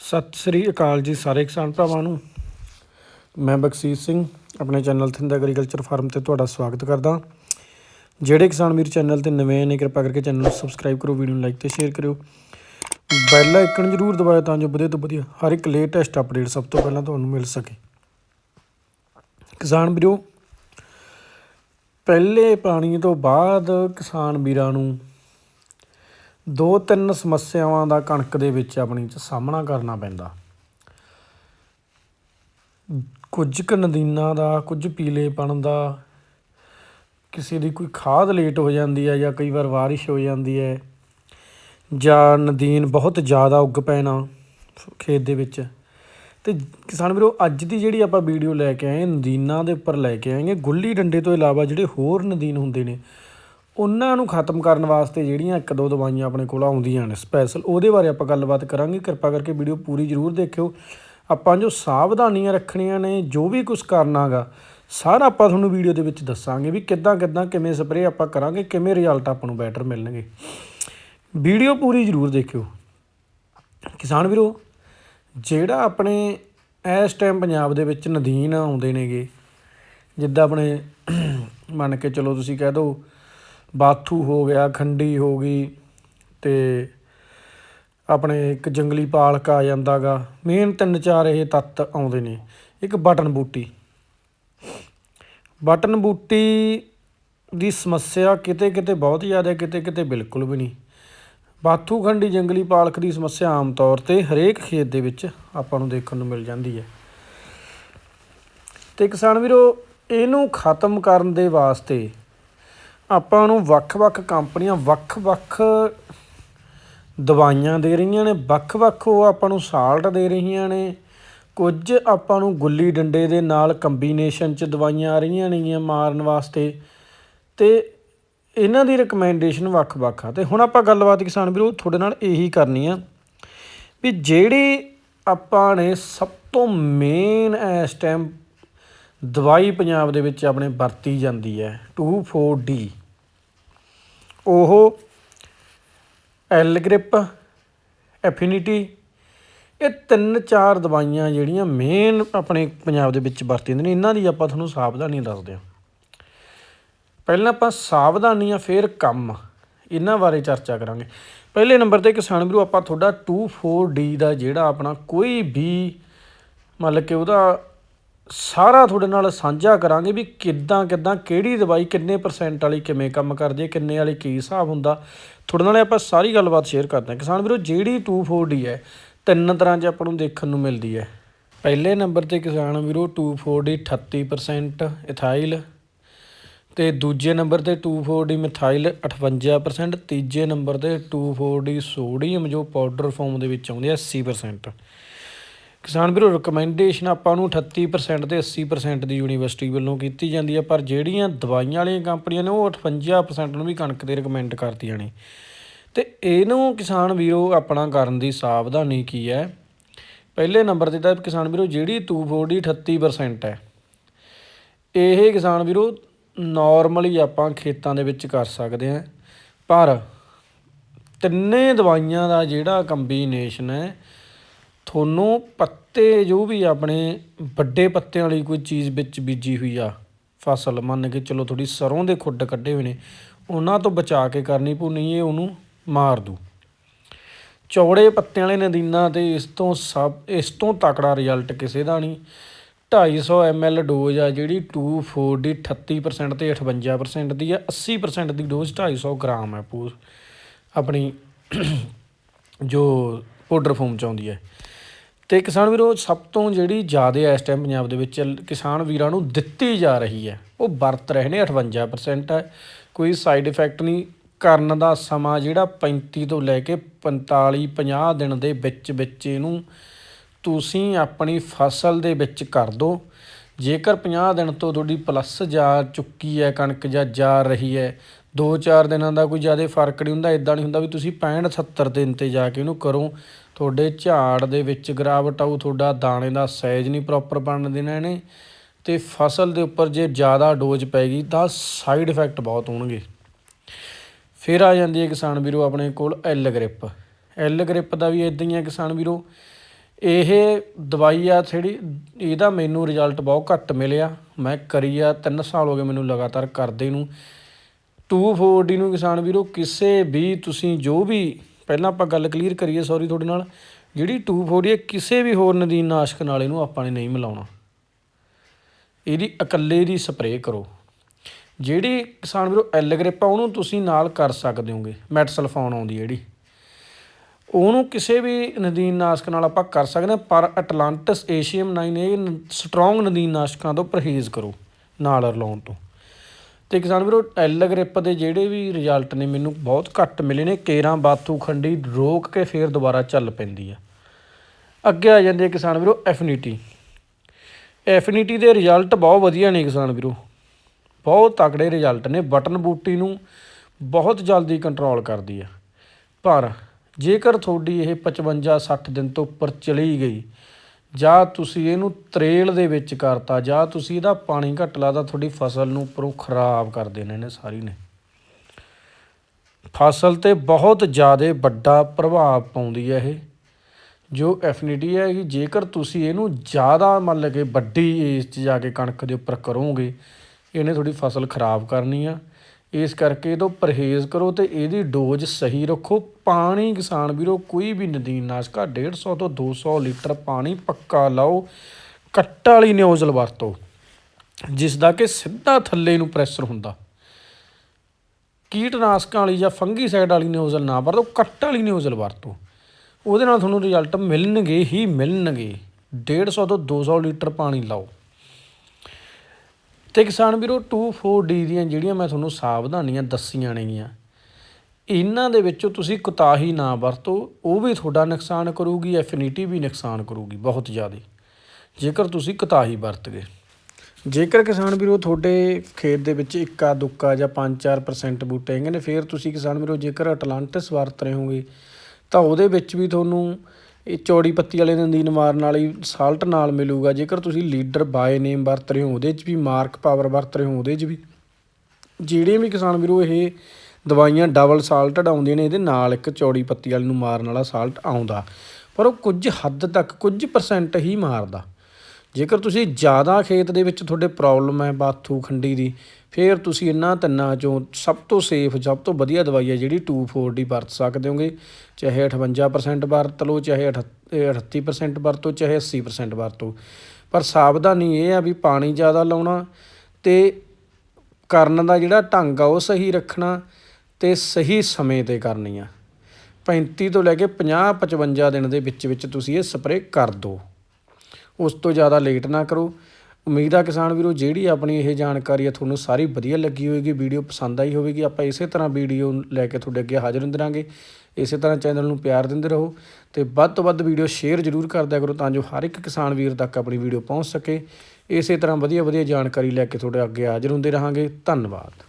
ਸਤਿ ਸ੍ਰੀ ਅਕਾਲ ਜੀ ਸਾਰੇ ਕਿਸਾਨ ਭਰਾਵਾਂ ਨੂੰ। ਮੈਂ ਬਖਸ਼ੀਸ਼ ਸਿੰਘ, ਆਪਣੇ ਚੈਨਲ ਥਿੰਦ ਐਗਰੀਕਲਚਰ ਫਾਰਮ ਤੇ ਤੁਹਾਡਾ ਸਵਾਗਤ ਕਰਦਾ। ਜਿਹੜੇ ਕਿਸਾਨ ਵੀਰ ਚੈਨਲ ਤੇ ਨਵੇਂ ਨੇ, ਕਿਰਪਾ ਕਰਕੇ ਚੈਨਲ ਨੂੰ ਸਬਸਕ੍ਰਾਈਬ ਕਰੋ, ਵੀਡੀਓ ਨੂੰ ਲਾਈਕ ਤੇ ਸ਼ੇਅਰ ਕਰਿਓ। ਬੈਲ ਆਈਕਨ ਜ਼ਰੂਰ ਦਬਾਇਓ ਤਾਂ ਜੋ ਵਧੀਆ ਤੋਂ ਵਧੀਆ ਹਰ ਇੱਕ ਲੇਟੈਸਟ ਅਪਡੇਟ ਸਭ ਤੋਂ ਪਹਿਲਾਂ ਤੁਹਾਨੂੰ ਮਿਲ ਸਕੇ। ਕਿਸਾਨ ਵੀਰੋ, ਪਹਿਲੇ ਪਾਣੀ ਤੋਂ ਬਾਅਦ ਕਿਸਾਨ ਵੀਰਾਂ ਨੂੰ ਦੋ ਤਿੰਨ ਸਮੱਸਿਆਵਾਂ ਦਾ ਕਣਕ ਦੇ ਵਿੱਚ ਆਪਣੀ ਚ ਸਾਹਮਣਾ ਕਰਨਾ ਪੈਂਦਾ। ਕੁਝ ਕੁ ਨਦੀਨਾਂ ਦਾ, ਕੁਝ ਪੀਲੇਪਣ ਦਾ, ਕਿਸੇ ਦੀ ਕੋਈ ਖਾਦ ਲੇਟ ਹੋ ਜਾਂਦੀ ਹੈ ਜਾਂ ਕਈ ਵਾਰ ਬਾਰਿਸ਼ ਹੋ ਜਾਂਦੀ ਹੈ ਜਾਂ ਨਦੀਨ ਬਹੁਤ ਜ਼ਿਆਦਾ ਉੱਗ ਪੈਣਾ ਖੇਤ ਦੇ ਵਿੱਚ। ਤੇ ਕਿਸਾਨ ਵੀਰੋ, ਅੱਜ ਦੀ ਜਿਹੜੀ ਆਪਾਂ ਵੀਡੀਓ ਲੈ ਕੇ ਆਏ, ਨਦੀਨਾਂ ਦੇ ਉੱਪਰ ਲੈ ਕੇ ਆਏਗੇ ਗੁੱਲੀ ਡੰਡੇ ਤੋਂ ਇਲਾਵਾ ਜਿਹੜੇ ਹੋਰ ਨਦੀਨ ਹੁੰਦੇ ਨੇ ਉਹਨਾਂ ਨੂੰ ਖਤਮ ਕਰਨ ਵਾਸਤੇ ਜਿਹੜੀਆਂ ਇੱਕ ਦੋ ਦਵਾਈਆਂ ਆਪਣੇ ਕੋਲ ਆਉਂਦੀਆਂ ਨੇ ਸਪੈਸ਼ਲ ਉਹਦੇ ਬਾਰੇ ਆਪਾਂ ਗੱਲਬਾਤ ਕਰਾਂਗੇ। ਕਿਰਪਾ ਕਰਕੇ ਵੀਡੀਓ ਪੂਰੀ ਜ਼ਰੂਰ ਦੇਖਿਓ। ਆਪਾਂ ਜੋ ਸਾਵਧਾਨੀਆਂ ਰੱਖਣੀਆਂ ਨੇ, ਜੋ ਵੀ ਕੁਝ ਕਰਨਾਗਾ ਸਾਰਾ ਆਪਾਂ ਤੁਹਾਨੂੰ ਵੀਡੀਓ ਦੇ ਵਿੱਚ ਦੱਸਾਂਗੇ ਵੀ ਕਿੱਦਾਂ ਕਿੱਦਾਂ ਕਿਵੇਂ ਸਪਰੇਅ ਆਪਾਂ ਕਰਾਂਗੇ, ਕਿਵੇਂ ਰਿਜ਼ਲਟ ਆਪਾਂ ਨੂੰ ਬੈਟਰ ਮਿਲਣਗੇ। ਵੀਡੀਓ ਪੂਰੀ ਜ਼ਰੂਰ ਦੇਖਿਓ। ਕਿਸਾਨ ਵੀਰੋ, ਜਿਹੜਾ ਆਪਣੇ ਇਸ ਟਾਈਮ ਪੰਜਾਬ ਦੇ ਵਿੱਚ ਨਦੀਨ ਆਉਂਦੇ ਨੇਗੇ, ਜਿੱਦਾਂ ਆਪਣੇ ਮੰਨ ਕੇ ਚਲੋ ਤੁਸੀਂ ਕਹਿ ਦਿਓ ਬਾਥੂ ਹੋ ਗਿਆ, ਖੰਡੀ ਹੋ ਗਈ ਅਤੇ ਆਪਣੇ ਇੱਕ ਜੰਗਲੀ ਪਾਲਕ ਆ ਜਾਂਦਾ ਗਾ। ਮੇਨ ਤਿੰਨ ਚਾਰ ਇਹ ਤੱਤ ਆਉਂਦੇ ਨੇ। ਇੱਕ ਬਟਨ ਬੂਟੀ। ਬਟਨ ਬੂਟੀ ਦੀ ਸਮੱਸਿਆ ਕਿਤੇ ਕਿਤੇ ਬਹੁਤ ਜ਼ਿਆਦਾ ਕਿਤੇ ਕਿਤੇ ਬਿਲਕੁਲ ਵੀ ਨਹੀਂ। ਬਾਥੂ, ਖੰਡੀ, ਜੰਗਲੀ ਪਾਲਕ ਦੀ ਸਮੱਸਿਆ ਆਮ ਤੌਰ ਤੇ ਹਰੇਕ ਖੇਤ ਦੇ ਵਿੱਚ ਆਪਾਂ ਨੂੰ ਦੇਖਣ ਨੂੰ ਮਿਲ ਜਾਂਦੀ ਹੈ। ਤੇ ਕਿਸਾਨ ਵੀਰੋ, ਇਹਨੂੰ ਖਤਮ ਕਰਨ ਦੇ ਵਾਸਤੇ ਆਪਾਂ ਨੂੰ ਵੱਖ-ਵੱਖ ਕੰਪਨੀਆਂ ਵੱਖ-ਵੱਖ ਦਵਾਈਆਂ ਦੇ ਰਹੀਆਂ ਨੇ ਵੱਖ-ਵੱਖ ਉਹ ਆਪਾਂ ਨੂੰ ਸਾਲਟ ਦੇ ਰਹੀਆਂ ਨੇ। ਕੁਝ ਆਪਾਂ ਨੂੰ ਗੁੱਲੀ ਡੰਡੇ ਦੇ ਨਾਲ ਕੰਬੀਨੇਸ਼ਨ ਚ ਦਵਾਈਆਂ ਆ ਰਹੀਆਂ ਨੇਗੀਆਂ ਮਾਰਨ ਵਾਸਤੇ। ਤੇ ਇਹਨਾਂ ਦੀ ਰეკਮੈਂਡੇਸ਼ਨ ਵੱਖ-ਵੱਖ ਆ। ਤੇ ਹੁਣ ਆਪਾਂ ਗੱਲਬਾਤ ਕਿਸਾਨ ਵੀਰੋ, ਤੁਹਾਡੇ ਨਾਲ ਇਹੀ ਕਰਨੀ ਆ ਵੀ ਜਿਹੜੀ ਆਪਾਂ ਨੇ ਸਭ ਤੋਂ ਮੇਨ ਇਸ ਟਾਈਮ ਦਵਾਈ ਪੰਜਾਬ ਦੇ ਵਿੱਚ ਆਪਣੇ ਵਰਤੀ ਜਾਂਦੀ ਹੈ 24D ਉਹ ਐਲ ਗ੍ਰਿਪ ਐਫੀਨਿਟੀ, ਇਹ ਤਿੰਨ ਚਾਰ ਦਵਾਈਆਂ ਜਿਹੜੀਆਂ ਮੇਨ ਆਪਣੇ ਪੰਜਾਬ ਦੇ ਵਿੱਚ ਵਰਤੀਆਂ ਨੇ, ਇਹਨਾਂ ਦੀ ਆਪਾਂ ਤੁਹਾਨੂੰ ਸਾਵਧਾਨੀ ਦੱਸਦੇ ਹਾਂ। ਪਹਿਲਾਂ ਆਪਾਂ ਸਾਵਧਾਨੀਆਂ, ਫਿਰ ਕੰਮ, ਇਹਨਾਂ ਬਾਰੇ ਚਰਚਾ ਕਰਾਂਗੇ। ਪਹਿਲੇ ਨੰਬਰ ਤੇ ਕਿਸਾਨ ਵੀਰੋ, ਆਪਾਂ ਤੁਹਾਡਾ 24D ਦਾ ਜਿਹੜਾ ਆਪਣਾ ਕੋਈ ਵੀ, ਮਤਲਬ ਕਿ ਉਹਦਾ ਸਾਰਾ ਤੁਹਾਡੇ ਨਾਲ ਸਾਂਝਾ ਕਰਾਂਗੇ ਵੀ ਕਿੱਦਾਂ ਕਿੱਦਾਂ, ਕਿਹੜੀ ਦਵਾਈ ਕਿੰਨੇ ਪਰਸੈਂਟ ਵਾਲੀ ਕਿਵੇਂ ਕੰਮ ਕਰਦੀ ਹੈ, ਕਿੰਨੇ ਵਾਲੀ ਕੀ ਹਿਸਾਬ ਹੁੰਦਾ। ਤੁਹਾਡੇ ਨਾਲ ਆਪਾਂ ਸਾਰੀ ਗੱਲਬਾਤ ਸ਼ੇਅਰ ਕਰਦੇ ਹਾਂ। ਕਿਸਾਨ ਵੀਰੋ, ਜਿਹੜੀ 24D ਹੈ, ਤਿੰਨ ਤਰ੍ਹਾਂ 'ਚ ਆਪਾਂ ਨੂੰ ਦੇਖਣ ਨੂੰ ਮਿਲਦੀ ਹੈ। ਪਹਿਲੇ ਨੰਬਰ ਤੇ ਕਿਸਾਨ ਵੀਰੋ 24D 38% ਇਥਾਈਲ ਤੇ ਦੂਜੇ ਨੰਬਰ ਤੇ 24D ਮਿਥਾਈਲ 58% ਤੀਜੇ ਨੰਬਰ ਤੇ 24D ਸੋਡੀਅਮ ਜੋ ਪਾਊਡਰ ਫਾਰਮ ਦੇ ਵਿੱਚ ਆਉਂਦੇ ਆ 80% ਕਿਸਾਨ ਵੀਰੋ ਰეკਮੈਂਡੇਸ਼ਨ ਆਪਾਂ ਨੂੰ 38% ਤੇ 80% ਦੀ ਯੂਨੀਵਰਸਿਟੀ ਵੱਲੋਂ ਕੀਤੀ ਜਾਂਦੀ ਹੈ ਪਰ ਜਿਹੜੀਆਂ ਦਵਾਈਆਂ ਵਾਲੀਆਂ ਕੰਪਨੀਆਂ ਨੇ, ਉਹ 58% ਨੂੰ ਵੀ ਕਣਕ ਤੇ ਰეკਮੈਂਡ ਕਰਦੀਆਂ ਨੇ। ਤੇ ਇਹਨੂੰ ਕਿਸਾਨ ਵੀਰੋ, ਆਪਣਾ ਕਰਨ ਦੀ ਸਾਵਧਾਨੀ ਕੀ ਹੈ? ਪਹਿਲੇ ਨੰਬਰ ਤੇ ਤਾਂ ਕਿਸਾਨ ਵੀਰੋ, ਜਿਹੜੀ ਤੂ ਬੋਡੀ 38% ਹੈ, ਇਹ ਕਿਸਾਨ ਵੀਰੋ ਨਾਰਮਲੀ ਆਪਾਂ ਖੇਤਾਂ ਦੇ ਵਿੱਚ ਕਰ ਸਕਦੇ ਆ ਪਰ ਤਿੰਨੇ ਦਵਾਈਆਂ ਦਾ ਜਿਹੜਾ ਕੰਬੀਨੇਸ਼ਨ ਹੈ ਤੁਹਾਨੂੰ ਪੱਤੇ ਜੋ ਵੀ ਆਪਣੇ ਵੱਡੇ ਪੱਤਿਆਂ ਵਾਲੀ ਕੋਈ ਚੀਜ਼ ਵਿੱਚ ਬੀਜੀ ਹੋਈ ਆ, ਫਸਲ ਮੰਨ ਕੇ ਚਲੋ ਥੋੜੀ ਸਰੋਂ ਦੇ ਖੁੱਡ ਕੱਢੇ ਹੋਏ ਨੇ, ਉਹਨਾਂ ਤੋਂ ਬਚਾ ਕੇ ਕਰਨੀ ਪੂਣੀ ਇਹ ਉਹਨੂੰ ਮਾਰ ਦੂ ਚੌੜੇ ਪੱਤਿਆਂ ਵਾਲੇ ਨਦੀਨਾਂ ਤੇ ਇਸ ਤੋਂ ਸਭ, ਇਸ ਤੋਂ ਤਕੜਾ ਰਿਜ਼ਲਟ ਕਿਸੇ ਦਾ ਨਹੀਂ। 250 ml ਡੋਜ਼ ਆ ਜਿਹੜੀ 24D 38% ਤੇ 58% ਦੀ ਆ 80% ਦੀ ਡੋਜ਼ 250 ਗ੍ਰਾਮ ਹੈ ਪੂਰ ਆਪਣੀ ਜੋ ਪਾਊਡਰ ਫੋਮ ਚ ਆਉਂਦੀ ਹੈ ਤੇ ਕਿਸਾਨ ਵੀਰੋ, ਸਭ ਤੋਂ ਜਿਹੜੀ ਜ਼ਿਆਦਾ ਇਸ ਟਾਈਮ ਪੰਜਾਬ ਦੇ ਵਿੱਚ ਕਿਸਾਨ ਵੀਰਾਂ ਨੂੰ ਦਿੱਤੀ ਜਾ ਰਹੀ ਹੈ, ਉਹ ਵਰਤ ਰਹੇ ਨੇ 58% ਹੈ। ਕੋਈ ਸਾਈਡ ਇਫੈਕਟ ਨਹੀਂ, ਕਰਨ ਦਾ ਸਮਾਂ ਜਿਹੜਾ 35 ਤੋਂ ਲੈ ਕੇ 45 50 ਦਿਨ ਦੇ ਵਿੱਚ ਵਿੱਚ ਇਹਨੂੰ ਤੁਸੀਂ ਆਪਣੀ ਫਸਲ ਦੇ ਵਿੱਚ ਕਰ ਦੋ। ਜੇਕਰ 50 ਦਿਨ ਤੋਂ ਤੁਹਾਡੀ ਪਲੱਸ ਜਾ ਚੁੱਕੀ ਹੈ, ਕਣਕ ਜਾਂ ਜਾ ਰਹੀ ਹੈ 2-4 ਦਿਨਾਂ ਦਾ ਕੋਈ ਜ਼ਿਆਦਾ ਫ਼ਰਕ ਨਹੀਂ ਹੁੰਦਾ ਇਦਾਂ ਨਹੀਂ ਹੁੰਦਾ ਵੀ ਤੁਸੀਂ 65 70 ਦਿਨ ਤੇ ਜਾ ਕੇ ਇਹਨੂੰ ਕਰੋ। ਤੁਹਾਡੇ ਝਾੜ ਦੇ ਵਿੱਚ ਗਿਰਾਵਟ ਆਊ, ਤੁਹਾਡਾ ਦਾਣੇ ਦਾ ਸਾਈਜ਼ ਨਹੀਂ ਪ੍ਰੋਪਰ ਬਣਨ ਦੇਣਾ ਇਹਨੇ। ਤੇ ਫਸਲ ਦੇ ਉੱਪਰ ਜੇ ਜ਼ਿਆਦਾ ਡੋਜ਼ ਪੈ ਗਈ ਤਾਂ ਸਾਈਡ ਇਫੈਕਟ ਬਹੁਤ ਹੋਣਗੇ। ਫਿਰ ਆ ਜਾਂਦੀ ਹੈ ਕਿਸਾਨ ਵੀਰੋ ਆਪਣੇ ਕੋਲ ਐਲ ਗ੍ਰਿਪ ਐਲ ਗ੍ਰਿਪ ਦਾ ਵੀ ਇਦਾਂ ਹੀ ਹੈ ਕਿਸਾਨ ਵੀਰੋ। ਇਹ ਦਵਾਈ ਆ ਥੋੜੀ, ਇਹਦਾ ਮੈਨੂੰ ਰਿਜ਼ਲਟ ਬਹੁਤ ਘੱਟ ਮਿਲਿਆ। ਮੈਂ ਕਰੀ ਆ 3 ਸਾਲ ਹੋ ਗਏ ਮੈਨੂੰ ਲਗਾਤਾਰ ਕਰਦੇ ਨੂੰ। 240 ਨੂੰ ਕਿਸਾਨ ਵੀਰੋ, ਕਿਸੇ ਵੀ ਤੁਸੀਂ ਜੋ ਵੀ, ਪਹਿਲਾਂ ਆਪਾਂ ਗੱਲ ਕਲੀਅਰ ਕਰੀਏ ਸੌਰੀ ਤੁਹਾਡੇ ਨਾਲ, ਜਿਹੜੀ 240 ਹੈ, ਕਿਸੇ ਵੀ ਹੋਰ ਨਦੀਨ ਨਾਸ਼ਕ ਨਾਲ ਇਹਨੂੰ ਆਪਾਂ ਨੇ ਨਹੀਂ ਮਿਲਾਉਣਾ। ਇਹਦੀ ਇਕੱਲੇ ਦੀ ਸਪਰੇਅ ਕਰੋ। ਜਿਹੜੀ ਕਿਸਾਨ ਵੀਰੋ ਐਲ ਗ੍ਰਿਪ ਆ, ਉਹਨੂੰ ਤੁਸੀਂ ਨਾਲ ਕਰ ਸਕਦੇ ਹੋਗੇ ਮੈਟਸਲਫੋਨ ਆਉਂਦੀ ਜਿਹੜੀ। ਉਹਨੂੰ ਕਿਸੇ ਵੀ ਨਦੀਨ ਨਾਸ਼ਕ ਨਾਲ ਆਪਾਂ ਕਰ ਸਕਦੇ ਹਾਂ, ਪਰ ਅਟਲਾਂਟਸ ਏਸ਼ੀਅਮ 9 ਇਹ ਸਟਰੋਂਗ ਨਦੀਨ ਨਾਸ਼ਕਾਂ ਤੋਂ ਪਰਹੇਜ਼ ਕਰੋ, ਨਾਲ ਰਲਾਉਣ ਤੋਂ। ਤੇ ਕਿਸਾਨ ਵੀਰੋ, ਐਲ ਗ੍ਰਿਪ ਦੇ ਜਿਹੜੇ ਵੀ ਰਿਜ਼ਲਟ ਨੇ, ਮੈਨੂੰ ਬਹੁਤ ਘੱਟ ਮਿਲੇ ਨੇ। ਕੇਰਾਂ, ਬਾਥੂ, ਖੰਡੀ ਰੋਕ ਕੇ ਫੇਰ ਦੁਬਾਰਾ ਚੱਲ ਪੈਂਦੀ ਆ। ਅੱਗੇ ਆ ਜਾਂਦੇ ਆ ਕਿਸਾਨ ਵੀਰੋ ਐਫਿਨਿਟੀ ਐਫਿਨਿਟੀ ਦੇ ਰਿਜ਼ਲਟ ਬਹੁਤ ਵਧੀਆ ਨੇ ਕਿਸਾਨ ਵੀਰੋ। ਬਹੁਤ ਤਕੜੇ ਰਿਜ਼ਲਟ ਨੇ, ਬਟਨ ਬੂਟੀ ਨੂੰ ਬਹੁਤ ਜਲਦੀ ਕੰਟਰੋਲ ਕਰਦੀ ਆ। ਪਰ ਜੇਕਰ ਤੁਹਾਡੀ ਇਹ 55 60 ਦਿਨ ਤੋਂ ਉੱਪਰ ਚਲੀ ਗਈ ਜਾਂ ਤੁਸੀਂ ਇਹਨੂੰ ਤਰੇਲ ਦੇ ਵਿੱਚ ਕਰਤਾ, ਜਾਂ ਤੁਸੀਂ ਇਹਦਾ ਪਾਣੀ ਘੱਟ ਲਾਦਾ ਤੁਹਾਡੀ ਫਸਲ ਨੂੰ ਉੱਪਰੋਂ ਖਰਾਬ ਕਰ ਦੇਣੇ ਨੇ ਸਾਰੀ ਨੇ। ਫਸਲ ਤੇ ਬਹੁਤ ਜ਼ਿਆਦਾ ਵੱਡਾ ਪ੍ਰਭਾਵ ਪਾਉਂਦੀ ਹੈ ਇਹ। ਜੋ ਐਫਿਨਿਟੀ ਹੈ ਕਿ ਜੇਕਰ ਤੁਸੀਂ ਇਹਨੂੰ ਜ਼ਿਆਦਾ ਮੰਨ ਲਗੇ ਵੱਡੀ ਏਜ 'ਚ ਜਾ ਕੇ ਕਣਕ ਦੇ ਉੱਪਰ ਕਰੋਗੇ, ਇਹਨੇ ਤੁਹਾਡੀ ਫਸਲ ਖਰਾਬ ਕਰਨੀ ਆ। ਇਸ ਕਰਕੇ ਇਹ ਤੋਂ ਪਰਹੇਜ਼ ਕਰੋ ਤੇ ਇਹਦੀ ਡੋਜ਼ ਸਹੀ ਰੱਖੋ। ਪਾਣੀ ਕਿਸਾਨ ਵੀਰੋ, ਕੋਈ ਵੀ ਨਦੀਨ ਨਾਸ਼ਕਾ 150 ਤੋਂ 200 ਲੀਟਰ ਪਾਣੀ ਪੱਕਾ ਲਾਓ। ਕੱਟ ਵਾਲੀ ਨਿਓਜ਼ਲ ਵਰਤੋ, ਜਿਸ ਦਾ ਕਿ ਸਿੱਧਾ ਥੱਲੇ ਨੂੰ ਪ੍ਰੈਸ਼ਰ ਹੁੰਦਾ। ਕੀਟਨਾਸ਼ਕਾਂ ਵਾਲੀ ਜਾਂ ਫੰਗੀਸਾਈਡ ਵਾਲੀ ਨਿਓਜ਼ਲ ਨਾ ਵਰਤੋ, ਕੱਟ ਵਾਲੀ ਨਿਓਜ਼ਲ ਵਰਤੋ। ਉਹਦੇ ਨਾਲ ਤੁਹਾਨੂੰ ਰਿਜ਼ਲਟ ਮਿਲਣਗੇ ਹੀ ਮਿਲਣਗੇ। 150 ਤੋਂ 200 ਲੀਟਰ ਪਾਣੀ ਲਾਓ। ਤੇ ਕਿਸਾਨ ਵੀਰੋ 24D ਦੀਆਂ ਜਿਹੜੀਆਂ ਮੈਂ ਤੁਹਾਨੂੰ ਸਾਵਧਾਨੀਆਂ ਦੱਸੀਆਂ ਨੇਗੀਆਂ, ਇਹਨਾਂ ਦੇ ਵਿੱਚੋਂ ਤੁਸੀਂ ਕੁਤਾਹੀ ਨਾ ਵਰਤੋ, ਉਹ ਵੀ ਤੁਹਾਡਾ ਨੁਕਸਾਨ ਕਰੂਗੀ ਐਫਿਨਿਟੀ ਵੀ ਨੁਕਸਾਨ ਕਰੂਗੀ, ਬਹੁਤ ਜ਼ਿਆਦਾ, ਜੇਕਰ ਤੁਸੀਂ ਕੁਤਾਹੀ ਵਰਤ ਗਏ। ਜੇਕਰ ਕਿਸਾਨ ਵੀਰੋ, ਤੁਹਾਡੇ ਖੇਤ ਦੇ ਵਿੱਚ ਇੱਕਾ, ਦੁੱਕਾ ਜਾਂ 5-4% ਬੂਟੇ ਹੈਗੇ ਨੇ, ਫਿਰ ਤੁਸੀਂ ਕਿਸਾਨ ਵੀਰੋ, ਜੇਕਰ ਅਟਲਾਂਟਿਸ ਵਰਤ ਰਹੇ ਹੋਗੇ, ਤਾਂ ਉਹਦੇ ਵਿੱਚ ਵੀ ਤੁਹਾਨੂੰ ਇਹ ਚੌੜੀ ਪੱਤੀ ਵਾਲੇ ਨਦੀਨ ਮਾਰਨ ਵਾਲੀ ਸਾਲਟ ਨਾਲ ਮਿਲੂਗਾ। ਜੇਕਰ ਤੁਸੀਂ ਲੀਡਰ ਬਾਏ ਨੇਮ ਵਰਤ ਰਹੇ ਹੋ, ਉਹਦੇ 'ਚ ਵੀ ਮਾਰਕ ਪਾਵਰ ਵਰਤ ਰਹੇ ਹੋ, ਉਹਦੇ 'ਚ ਵੀ। ਜਿਹੜੇ ਵੀ ਕਿਸਾਨ ਵੀਰੋ, ਇਹ ਦਵਾਈਆਂ ਡਬਲ ਸਾਲਟਡ ਆਉਂਦੀਆਂ ਨੇ, ਇਹਦੇ ਨਾਲ ਇੱਕ ਚੌੜੀ ਪੱਤੀ ਵਾਲੇ ਨੂੰ ਮਾਰਨ ਵਾਲਾ ਸਾਲਟ ਆਉਂਦਾ। ਪਰ ਉਹ ਕੁਝ ਹੱਦ ਤੱਕ ਕੁਝ ਪਰਸੈਂਟ ਹੀ ਮਾਰਦਾ। ਜੇਕਰ ਤੁਸੀਂ ਜ਼ਿਆਦਾ ਖੇਤ ਦੇ ਵਿੱਚ ਤੁਹਾਡੇ ਪ੍ਰੋਬਲਮ ਹੈ ਬਾਥੂ ਖੰਡੀ ਦੀ ਫਿਰ ਤੁਸੀਂ ਇਹਨਾਂ ਤਿੰਨਾਂ ਚੋਂ ਸਭ ਤੋਂ ਸੇਫ ਸਭ ਤੋਂ ਵਧੀਆ ਦਵਾਈ ਹੈ ਜਿਹੜੀ 2,4-D ਵਰਤ ਸਕਦੇ ਹੋਗੇ। ਚਾਹੇ 58% ਵਰਤ ਲਓ ਚਾਹੇ 38% ਵਰਤੋ ਚਾਹੇ 80% ਵਰਤੋ। ਪਰ ਸਾਵਧਾਨੀ ਇਹ ਆ ਵੀ ਪਾਣੀ ਜ਼ਿਆਦਾ ਲਾਉਣਾ ਤੇ ਕਰਨ ਦਾ ਜਿਹੜਾ ਢੰਗ ਆ ਉਹ ਸਹੀ ਰੱਖਣਾ ਤੇ ਸਹੀ ਸਮੇਂ ਤੇ ਕਰਨੀ ਆ। 35 ਤੋਂ ਲੈ ਕੇ 50 55 ਦਿਨ ਦੇ ਵਿੱਚ ਵਿੱਚ ਤੁਸੀਂ ਇਹ ਸਪਰੇਅ ਕਰ ਦਿਓ। ਉਸ ਤੋਂ ਜ਼ਿਆਦਾ ਲੇਟ ਨਾ ਕਰੋ। ਉਮੀਦ ਆ ਕਿਸਾਨ ਵੀਰੋ, ਜਿਹੜੀ ਆਪਣੀ ਇਹ ਜਾਣਕਾਰੀ ਆ ਤੁਹਾਨੂੰ ਸਾਰੀ ਵਧੀਆ ਲੱਗੀ ਹੋਵੇਗੀ, ਵੀਡੀਓ ਪਸੰਦ ਆਈ ਹੋਵੇਗੀ, ਆਪਾਂ ਇਸੇ ਤਰ੍ਹਾਂ ਵੀਡੀਓ ਲੈ ਕੇ ਤੁਹਾਡੇ ਅੱਗੇ ਹਾਜ਼ਰ ਹੁੰਦੇ ਰਾਂਗੇ ਇਸੇ ਤਰ੍ਹਾਂ ਚੈਨਲ ਨੂੰ ਪਿਆਰ ਦਿੰਦੇ ਰਹੋ ਤੇ ਵੱਧ ਤੋਂ ਵੱਧ ਵੀਡੀਓ ਸ਼ੇਅਰ ਜ਼ਰੂਰ ਕਰਦਿਆ ਕਰੋ ਤਾਂ ਜੋ ਹਰ ਇੱਕ ਕਿਸਾਨ ਵੀਰ ਤੱਕ ਆਪਣੀ ਵੀਡੀਓ ਪਹੁੰਚ ਸਕੇ। ਇਸੇ ਤਰ੍ਹਾਂ ਵਧੀਆ ਵਧੀਆ ਜਾਣਕਾਰੀ ਲੈ ਕੇ ਤੁਹਾਡੇ ਅੱਗੇ ਹਾਜ਼ਰ ਹੁੰਦੇ ਰਹਾਂਗੇ। ਧੰਨਵਾਦ।